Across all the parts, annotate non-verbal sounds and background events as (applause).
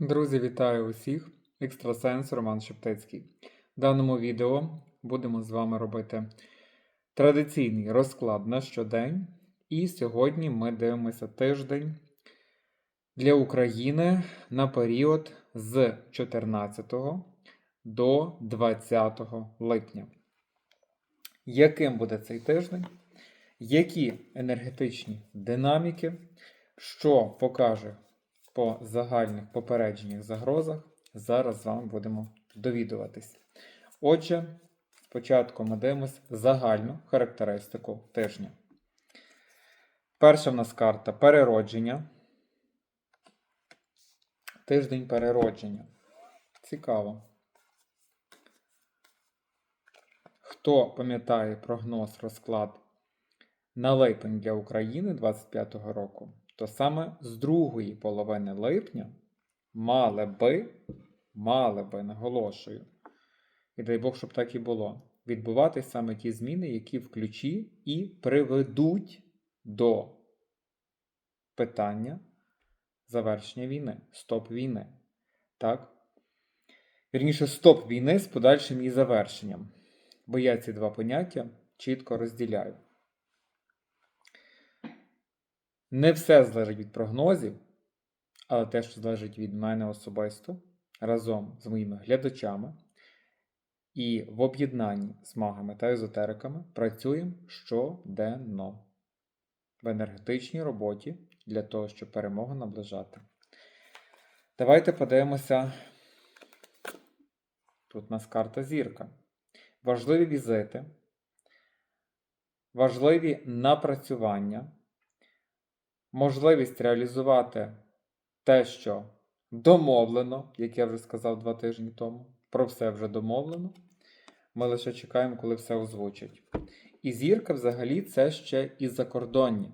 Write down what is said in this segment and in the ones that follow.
Друзі, вітаю усіх! Екстрасенс Роман Шептицький. В даному відео будемо з вами робити традиційний розклад на щодень. І сьогодні ми дивимося тиждень для України на період з 14 до 20 липня. Яким буде цей тиждень? Які енергетичні динаміки, що покаже по загальних попередженнях загрозах, зараз з вами будемо довідуватись. Отже, спочатку ми дивимося загальну характеристику тижня. Перша в нас карта переродження. Тиждень переродження. Цікаво. Хто пам'ятає прогноз розклад на липень для України 25-го року, то саме з другої половини липня мали би, мали би, наголошую, і дай Бог, щоб так і було, відбуватись саме ті зміни, які в ключі і приведуть до питання завершення війни, стоп війни. Так? Вірніше, стоп війни з подальшим її завершенням. Бо я ці два поняття чітко розділяю. Не все залежить від прогнозів, але те, що залежить від мене особисто, разом з моїми глядачами і в об'єднанні з магами та езотериками працюємо щоденно в енергетичній роботі для того, щоб перемогу наближати. Давайте подивимося. Тут у нас карта зірка. Важливі візити, важливі напрацювання можливість реалізувати те, що домовлено, як я вже сказав два тижні тому, про все вже домовлено. Ми лише чекаємо, коли все озвучать. І зірка взагалі це ще і закордонні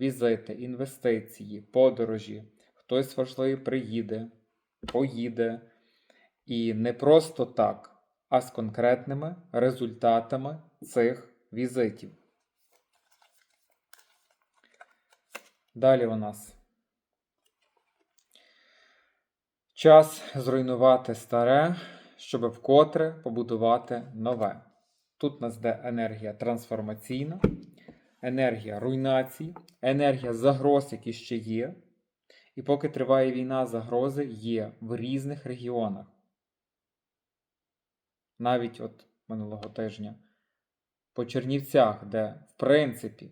візити, інвестиції, подорожі. Хтось важливий приїде, поїде. І не просто так, а з конкретними результатами цих візитів. Далі у нас час зруйнувати старе, щоб вкотре побудувати нове. Тут нас де енергія трансформаційна, енергія руйнації, енергія загроз, які ще є. І поки триває війна, загрози є в різних регіонах. Навіть от минулого тижня по Чернівцях, де, в принципі,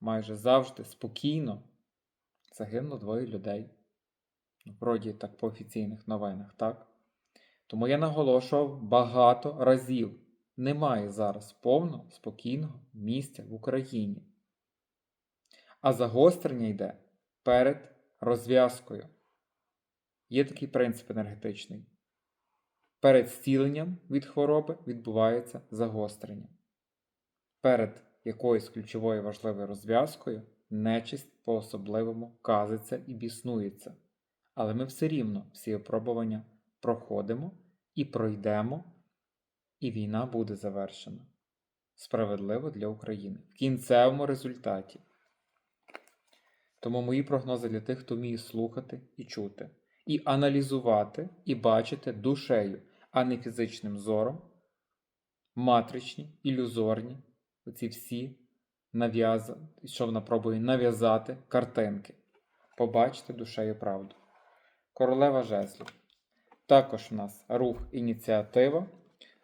майже завжди спокійно загинуло двоє людей. Вроді так по офіційних новинах, так? Тому я наголошував багато разів. Немає зараз повно спокійного місця в Україні. А загострення йде перед розв'язкою. Є такий принцип енергетичний. Перед зціленням від хвороби відбувається загострення. Перед якоюсь ключовою важливою розв'язкою нечисть по-особливому казиться і біснується. Але ми все рівно всі опробування проходимо і пройдемо, і війна буде завершена. Справедливо для України. В кінцевому результаті. Тому мої прогнози для тих, хто вміє слухати і чути, і аналізувати, і бачити душею, а не фізичним зором, матричні, ілюзорні, оці всі нав'язати, що вона пробує нав'язати картинки. Побачити душею правду. Королева жезлів. Також в нас рух ініціатива,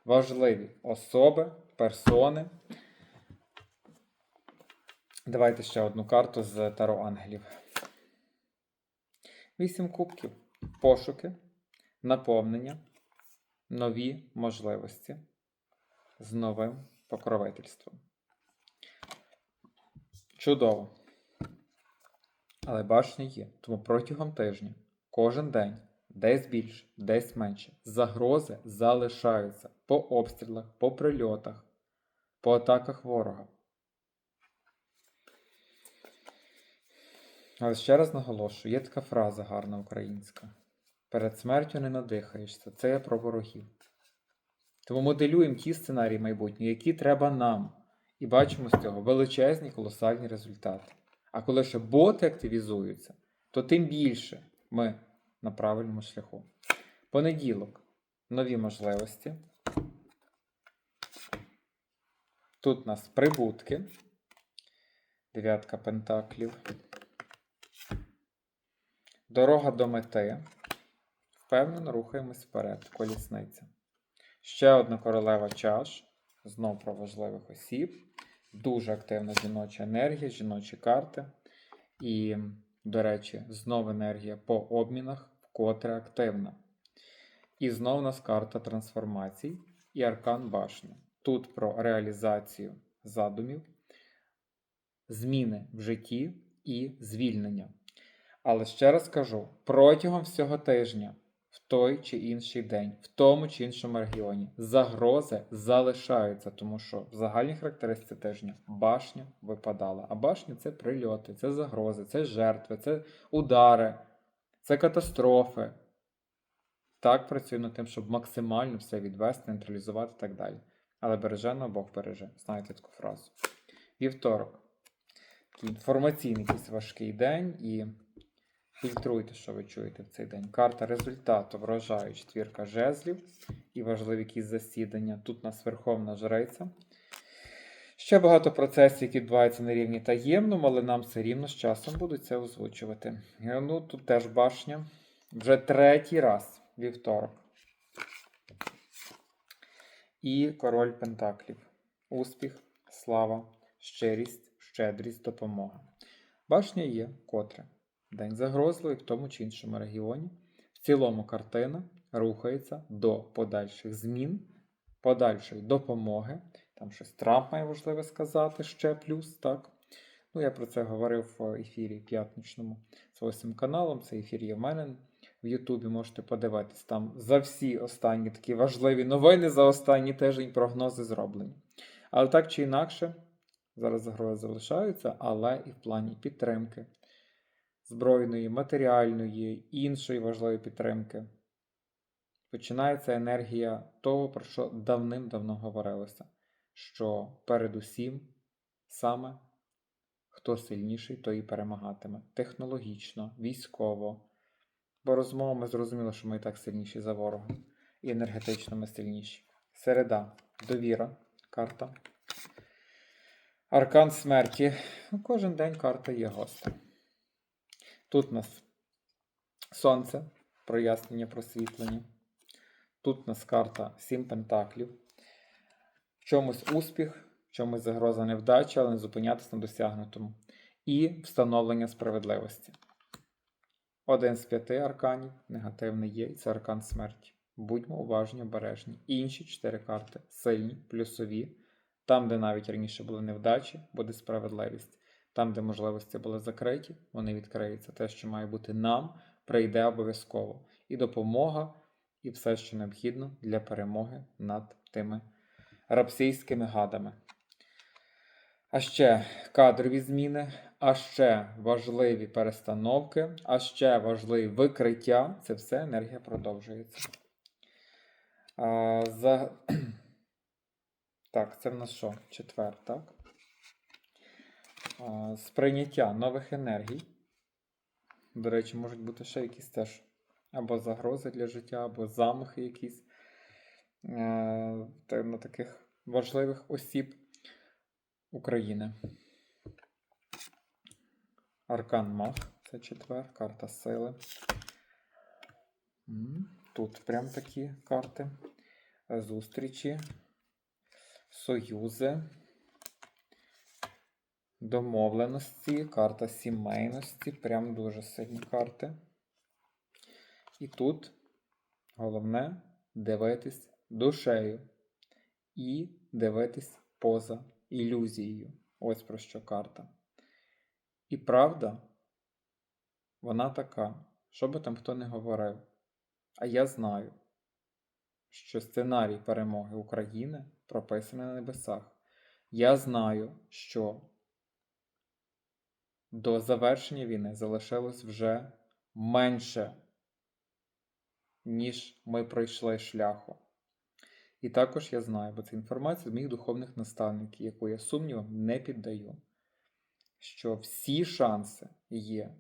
важливі особи, персони. Давайте ще одну карту з Таро Ангелів. Вісім кубків. Пошуки, наповнення, нові можливості з новим покровительством. Чудово. Але башня є. Тому протягом тижня, кожен день, десь більше, десь менше, загрози залишаються по обстрілах, по прильотах, по атаках ворога. Але ще раз наголошую, є така фраза гарна українська. Перед смертю не надихаєшся. Це про ворогів. Тому моделюємо ті сценарії майбутнього, які треба нам. І бачимо з цього величезні колосальні результати. А коли ще боти активізуються, то тим більше ми на правильному шляху. Понеділок нові можливості. Тут у нас прибутки. Дев'ятка пентаклів. Дорога до мети. Впевнено рухаємось вперед. Колісниця. Ще одна королева чаш. Знов про важливих осіб. Дуже активна жіноча енергія, жіночі карти. І, до речі, знов енергія по обмінах, вкотре активна. І знов у нас карта трансформацій і аркан башні. Тут про реалізацію задумів, зміни в житті і звільнення. Але ще раз кажу: протягом всього тижня, в той чи інший день, в тому чи іншому регіоні, загрози залишаються, тому що в загальній характеристиці тижня башня випадала. А башня це прильоти, це загрози, це жертви, це удари, це катастрофи. Так працюю над тим, щоб максимально все відвести, нейтралізувати і так далі. Але береже на Бог береже. Знаєте таку фразу. Вівторок. Такий інформаційний якийсь важкий день і фільтруйте, що ви чуєте в цей день. Карта результату вражає четвірка жезлів і важливі якісь засідання. Тут у нас Верховна Жриця. Ще багато процесів, які відбуваються на рівні таємному, але нам все рівно з часом будуть це озвучувати. Е, Ну, тут теж башня. Вже третій раз вівторок. І король Пентаклів. Успіх, слава, щирість, щедрість, допомога. Башня є котре. День загрозливий в тому чи іншому регіоні. В цілому картина рухається до подальших змін, подальшої допомоги. Там щось Трамп має важливе сказати ще плюс, так? Ну, я про це говорив в ефірі п'ятничному з восьмим каналом. Цей ефір є в мене в Ютубі. Можете подивитись. Там за всі останні такі важливі новини за останній тиждень прогнози зроблені. Але так чи інакше, зараз загрози залишаються, але і в плані підтримки збройної, матеріальної, іншої важливої підтримки. Починається енергія того, про що давним-давно говорилося, що передусім саме хто сильніший, той і перемагатиме. Технологічно, військово. Бо розмовами зрозуміло, що ми і так сильніші за ворога. І енергетично ми сильніші. Середа. Довіра. Карта. Аркан смерті. Ну, Кожен день карта є гостем. Тут у нас сонце, прояснення, просвітлення. Тут у нас карта 7 пентаклів. В чомусь успіх, в чомусь загроза невдача, але не зупинятися на досягнутому. І встановлення справедливості. Один з п'яти арканів негативний є, і це аркан смерті. Будьмо уважні, обережні. Інші чотири карти сильні, плюсові. Там, де навіть раніше були невдачі, буде справедливість. Там, де можливості були закриті, вони відкриються. Те, що має бути нам, прийде обов'язково. І допомога, і все, що необхідно для перемоги над тими рапсійськими гадами. А ще кадрові зміни, а ще важливі перестановки, а ще важливі викриття. Це все енергія продовжується. А, за... (clears throat) Так, це в нас що? Четвер, так? Сприйняття нових енергій. До речі, можуть бути ще якісь теж або загрози для життя, або замахи якісь е, на таких важливих осіб України. Аркан Маг, це четвер, карта сили. Тут прям такі карти. Зустрічі, союзи, домовленості, карта сімейності. Прям дуже сильні карти. І тут головне дивитись душею і дивитись поза ілюзією. Ось про що карта. І правда, вона така, що би там хто не говорив. А я знаю, що сценарій перемоги України прописаний на небесах. Я знаю, що до завершення війни залишилось вже менше, ніж ми пройшли шляху. І також я знаю, бо це інформація з моїх духовних наставників, яку я сумнівам не піддаю, що всі шанси є,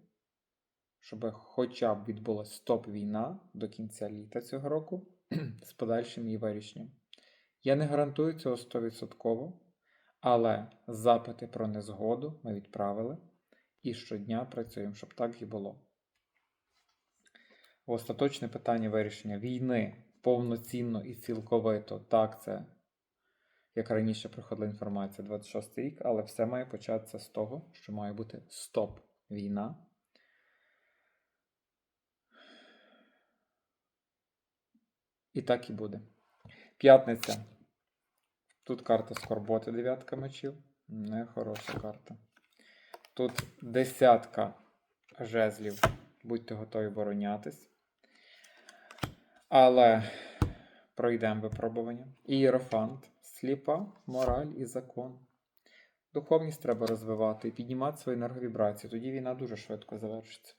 щоб хоча б відбулася стоп-війна до кінця літа цього року (clears throat) з подальшим її вирішенням. Я не гарантую цього 100%, але запити про незгоду ми відправили і щодня працюємо, щоб так і було. Остаточне питання вирішення війни повноцінно і цілковито. Так, це, як раніше приходила інформація, 26 рік, але все має початися з того, що має бути стоп війна. І так і буде. П'ятниця. Тут карта скорботи, дев'ятка мечів. Не хороша карта. Тут десятка жезлів. Будьте готові оборонятись. Але пройдемо випробування. Ієрофант, сліпа, мораль і закон. Духовність треба розвивати і піднімати свої енерговібрації. Тоді війна дуже швидко завершиться.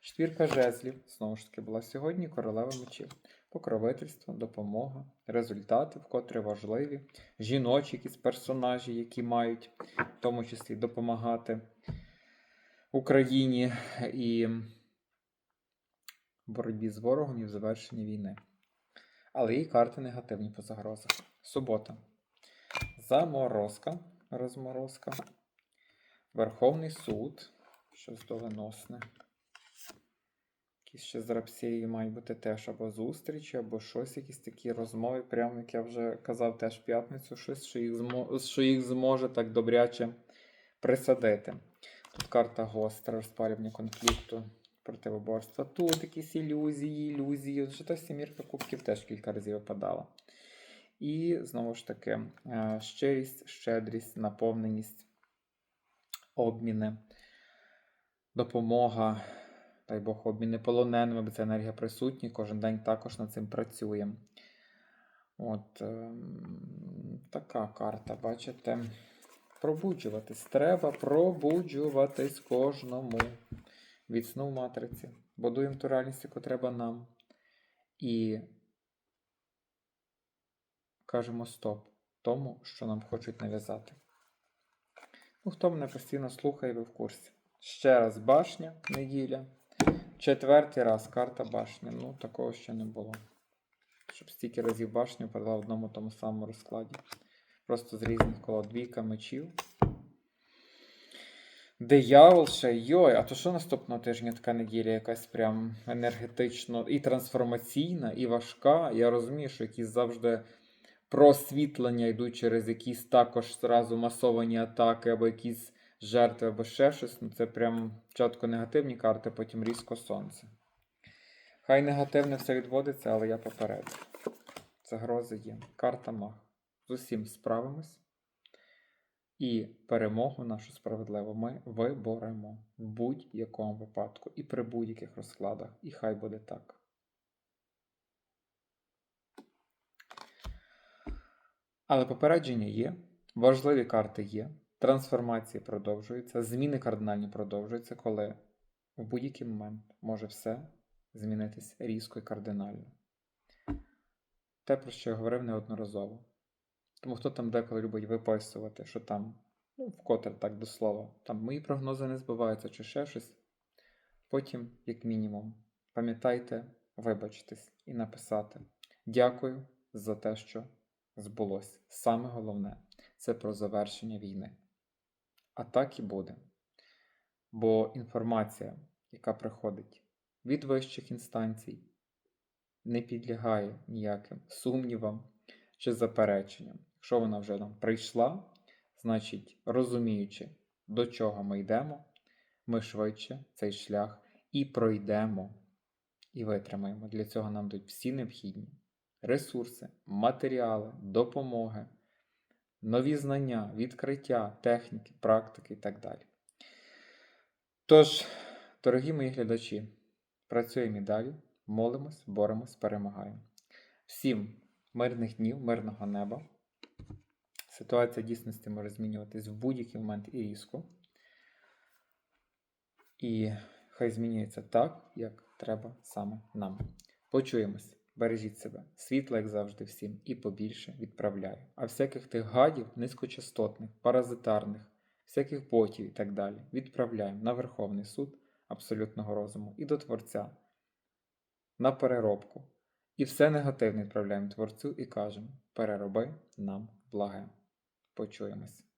Четвірка жезлів, знову ж таки, була сьогодні королева мечів. Покровительство, допомога, результати, вкотре важливі, жіночі якісь персонажі, які мають в тому числі допомагати Україні і боротьбі з ворогом і в завершенні війни. Але і карти негативні по загрозах. Субота. Заморозка. Розморозка. Верховний суд. Щось доленосне. Якісь ще з рапсією мають бути теж або зустрічі, або щось, якісь такі розмови, прямо як я вже казав теж в п'ятницю, щось, що їх, змо... що їх зможе так добряче присадити. Тут карта гостра, розпалювання конфлікту, противоборства. Тут якісь ілюзії, ілюзії. Вже та сімірка кубків теж кілька разів випадала. І знову ж таки, е, щирість, щедрість, наповненість, обміни, допомога, дай Бог, обміни полоненими, бо ця енергія присутня, кожен день також над цим працюємо. От ем, така карта, бачите? Пробуджуватись. Треба пробуджуватись кожному. Від сну в матриці. Будуємо ту реальність, яку треба нам. І кажемо стоп тому, що нам хочуть нав'язати. Ну, хто мене постійно слухає, ви в курсі. Ще раз башня, неділя. Четвертий раз карта башня. Ну, такого ще не було. Щоб стільки разів башню подала в одному тому самому розкладі. Просто з різних колод двійка мечів. Диявол ще йой, а то що наступного тижня така неділя якась прям енергетично і трансформаційна, і важка. Я розумію, що якісь завжди просвітлення йдуть через якісь також зразу масовані атаки, або якісь жертви, або ще щось. Ну це прям спочатку негативні карти, потім різко сонце. Хай негативне все відводиться, але я попереджу. Загрози є. Карта маг. З усім справимось. І перемогу нашу справедливу ми виборемо в будь-якому випадку і при будь-яких розкладах. І хай буде так. Але попередження є, важливі карти є, трансформації продовжуються, зміни кардинальні продовжуються, коли в будь-який момент може все змінитись різко і кардинально. Те, про що я говорив неодноразово. Тому хто там деколи любить виписувати, що там, ну, вкотре так до слова, там мої прогнози не збиваються чи ще щось. Потім, як мінімум, пам'ятайте вибачитись і написати Дякую за те, що збулось. Саме головне це про завершення війни. А так і буде. Бо інформація, яка приходить від вищих інстанцій, не підлягає ніяким сумнівам чи запереченням. Якщо вона вже нам прийшла, значить, розуміючи, до чого ми йдемо, ми швидше цей шлях і пройдемо, і витримаємо. Для цього нам дають всі необхідні ресурси, матеріали, допомоги, нові знання, відкриття, техніки, практики і так далі. Тож, дорогі мої глядачі, працюємо і далі, молимось, боремось, перемагаємо. Всім мирних днів, мирного неба. Ситуація дійсності може змінюватись в будь-який момент і різко. І хай змінюється так, як треба саме нам. Почуємось. Бережіть себе. Світло, як завжди, всім, і побільше відправляю. А всяких тих гадів, низькочастотних, паразитарних, всяких ботів і так далі відправляємо на Верховний суд абсолютного розуму, і до Творця на переробку. І все негативне відправляємо Творцю і кажемо: перероби нам благе. Почуємось.